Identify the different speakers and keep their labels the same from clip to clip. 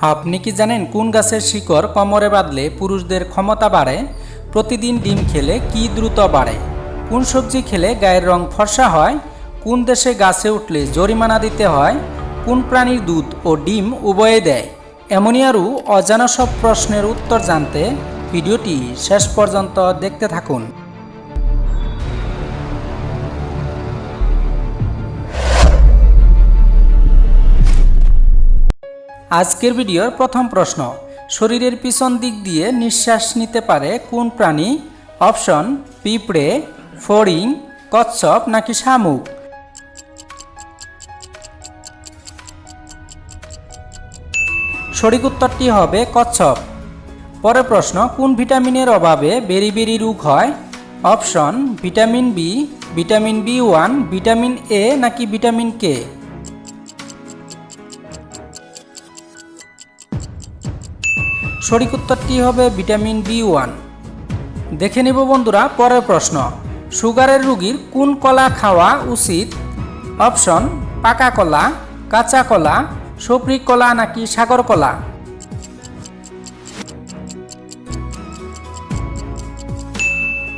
Speaker 1: আপনি কি জানেন কোন গাছের শিকড় কোমরে বাঁধলে পুরুষদের ক্ষমতা বাড়ে? প্রতিদিন ডিম খেলে কি দ্রুত বাড়ে? কোন সবজি খেলে গায়ের রং ফর্সা হয়? কোন দেশে গাছে উঠলে জরিমানা দিতে হয়? কোন প্রাণীর দুধ ও ডিম উভয়ে দেয়? এমনই আরও অজানা সব প্রশ্নের উত্তর জানতে ভিডিওটি শেষ পর্যন্ত দেখতে থাকুন। আজকের ভিডিওর প্রথম প্রশ্ন, শরীরের পিছন দিক দিয়ে নিঃশ্বাস নিতে পারে কোন প্রাণী? অপশন, পিঁপড়ে, ফড়িং, কচ্ছপ নাকি শামুক? সঠিক উত্তরটি হবে কচ্ছপ। পরের প্রশ্ন, কোন ভিটামিনের অভাবে বেরি বেরি রোগ হয়? Option, vitamin B vitamin B one, vitamin A নাকি ভিটামিন কে? সঠিক উত্তরটি হবে ভিটামিন বি ওয়ান। দেখে নিব বন্ধুরা, পরের প্রশ্ন। সুগারের রোগীর কোন কলা খাওয়া উচিত? অপশন, পাকা কলা, কাঁচা কলা, সপরি কলা নাকি সাগর কলা?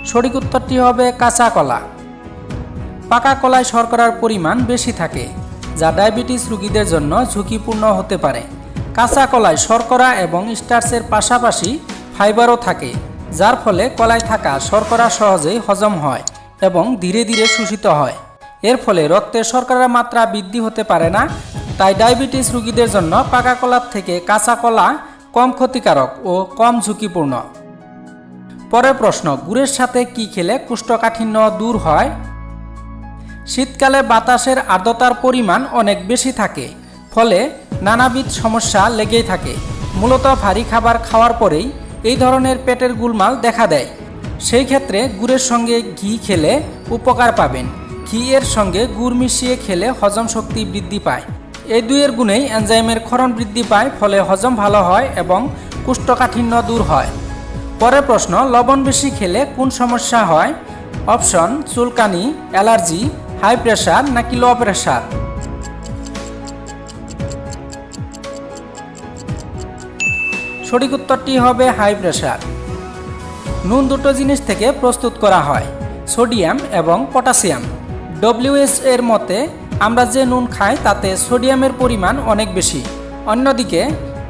Speaker 1: সঠিক উত্তরটি হবে কাঁচা কলা। পাকা কলায় শর্করার পরিমাণ বেশি থাকে, যা ডায়াবেটিস রোগীদের জন্য ঝুঁকিপূর্ণ হতে পারে। কাঁচা কলায় শর্করা এবং স্টার্চের পাশাপাশি ফাইবারও থাকে, যার ফলে কলায় থাকা শর্করা সহজেই হজম হয় এবং ধীরে ধীরে শোষিত হয়। এর ফলে রক্তে শর্করার মাত্রা বৃদ্ধি হতে পারে না, তাই ডায়াবেটিস রোগীদের জন্য পাকা কলার থেকে কাঁচা কলা কম ক্ষতিকারক ও কম ঝুঁকিপূর্ণ। পরের প্রশ্ন, গুড়ের সাথে কি খেলে কুষ্ঠকাঠিন্য দূর হয়? শীতকালে বাতাসের আর্দ্রতার পরিমাণ অনেক বেশি থাকে, ফলে নানাবিধ সমস্যা লেগেই থাকে। মূলত ভারী খাবার খাওয়ার পরেই এই ধরনের পেটের গুলমাল দেখা দেয়। সেই ক্ষেত্রে গুড়ের সঙ্গে ঘি খেলে উপকার পাবেন। ঘি এর সঙ্গে গুড় মিশিয়ে খেলে হজম শক্তি বৃদ্ধি পায়। এই দুইয়ের গুণেই এনজাইমের ক্ষরণ বৃদ্ধি পায়, ফলে হজম ভালো হয় এবং কুষ্ঠকাঠিন্য দূর হয়। পরের প্রশ্ন, লবণ বেশি খেলে কোন সমস্যা হয়? অপশন, চুলকানি, অ্যালার্জি, হাই প্রেশার নাকি লো প্রেশার? সঠিক উত্তরটি হবে হাই প্রেশার নুন দুটো জিনিস থেকে প্রস্তুত করা হয়, সোডিয়াম এবং পটাশিয়াম। ডব্লিউএস এর মতে, আমরা যে নুন খাই তাতে সোডিয়ামের পরিমাণ অনেক বেশি। অন্যদিকে,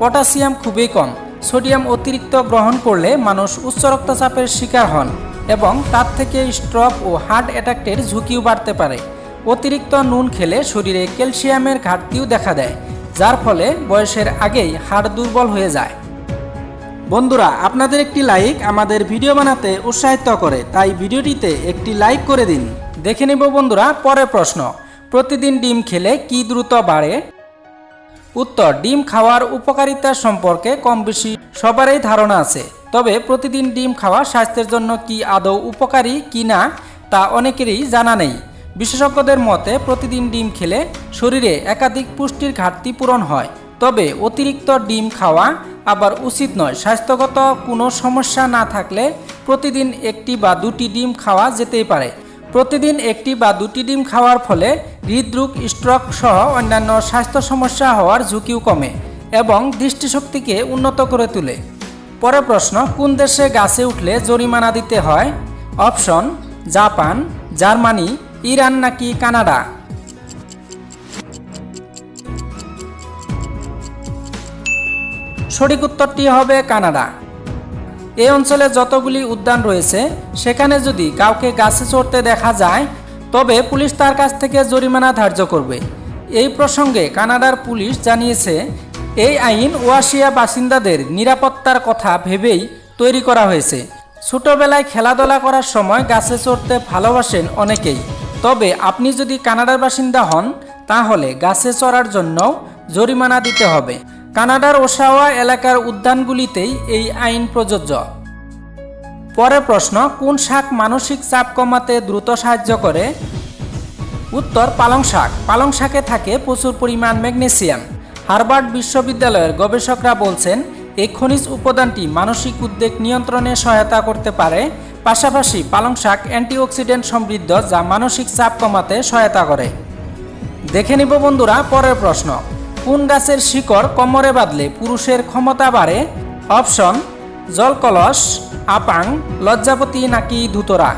Speaker 1: পটাশিয়াম খুবই কম, সোডিয়াম অতিরিক্ত গ্রহণ করলে মানুষ উচ্চ রক্তচাপের শিকার হন এবং তার থেকে স্ট্রোক ও হার্ট অ্যাটাকের ঝুঁকিও বাড়তে পারে। অতিরিক্ত নুন খেলে শরীরে ক্যালসিয়ামের ঘাটতিও দেখা দেয়, যার ফলে বয়সের আগেই হাড় দুর্বল হয়ে যায়। বন্ধুরা, আপনাদের একটি লাইক আমাদের ভিডিও বানাতে উৎসাহিত করে, তাই ভিডিওটিতে একটি লাইক করে দিন। দেখে নেব বন্ধুরা, পরের প্রশ্ন। প্রতিদিন ডিম খেলে কি দ্রুত বাড়ে? উত্তর, ডিম খাওয়ার উপকারিতা সম্পর্কে কম বেশি সবারই ধারণা আছে। তবে প্রতিদিন ডিম খাওয়া স্বাস্থ্যের জন্য কি আদৌ উপকারী কি না, তা অনেকেরই জানা নেই। বিশেষজ্ঞদের মতে, প্রতিদিন ডিম খেলে শরীরে একাধিক পুষ্টির ঘাটতি পূরণ হয়। তবে অতিরিক্ত ডিম খাওয়া আবার উচিত নয়। স্বাস্থ্যগত কোনো সমস্যা না থাকলে প্রতিদিন একটি বা দুটি ডিম খাওয়া যেতেই পারে। প্রতিদিন একটি বা দুটি ডিম খাওয়ার ফলে হৃদরোগ, স্ট্রোক সহ অন্যান্য স্বাস্থ্য সমস্যা হওয়ার ঝুঁকিও কমে এবং দৃষ্টিশক্তিকে উন্নত করে তোলে। পরের প্রশ্ন, কোন দেশে গাছে উঠলে জরিমানা দিতে হয়? অপশন, জাপান, জার্মানি, ইরান নাকি কানাডা? সঠিক উত্তরটি হবে কানাডা। এই অঞ্চলে যতগুলি উদ্যান রয়েছে, সেখানে যদি কাউকে গাছে চড়তে দেখা যায়, তবে পুলিশ তার কাছ থেকে জরিমানা ধার্য করবে। এই প্রসঙ্গে কানাডার পুলিশ জানিয়েছে, এই আইন ওয়াশিয়া বাসিন্দাদের নিরাপত্তার কথা ভেবেই তৈরি করা হয়েছে। ছোটবেলায় খেলাধুলা করার সময় গাছে চড়তে ভালোবাসেন অনেকেই। তবে আপনি যদি কানাডার বাসিন্দা হন, তাহলে গাছে চড়ার জন্য জরিমানা দিতে হবে। কানাডার ওসাওয়া এলাকার উদ্যানগুলিতেই এই আইন প্রযোজ্য। পরের প্রশ্ন, কোন শাক মানসিক চাপ কমাতে দ্রুত সাহায্য করে? উত্তর, পালং শাক। পালং শাকে থাকে প্রচুর পরিমাণ ম্যাগনেসিয়াম। হার্ভার্ড বিশ্ববিদ্যালয়ের গবেষকরা বলছেন, এই খনিজ উপাদানটি মানসিক উদ্বেগ নিয়ন্ত্রণে সহায়তা করতে পারে। পাশাপাশি পালং শাক অ্যান্টিঅক্সিডেন্ট সমৃদ্ধ, যা মানসিক চাপ কমাতে সহায়তা করে। দেখে নিব বন্ধুরা, পরের প্রশ্ন। কোন গাছের শিকড় কোমরে বাঁধলে পুরুষের ক্ষমতা বাড়ে? অপশন, জলকলস, আপাং, লজ্জাপতি নাকি ধুতরা?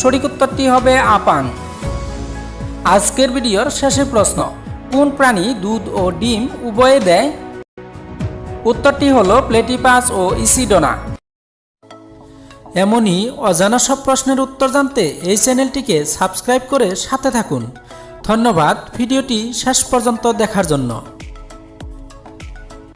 Speaker 1: সঠিক উত্তরটি হবে আপাং। আজকের ভিডিওর শেষের প্রশ্ন, কোন প্রাণী দুধ ও ডিম উভয়ে দেয়? উত্তরটি হল প্লেটিপাস ও ইসিডোনা। এমনই অজানা সব প্রশ্নের উত্তর জানতে এই চ্যানেলটিকে সাবস্ক্রাইব করে সাথে থাকুন। ধন্যবাদ, ভিডিওটি শেষ পর্যন্ত দেখার জন্য।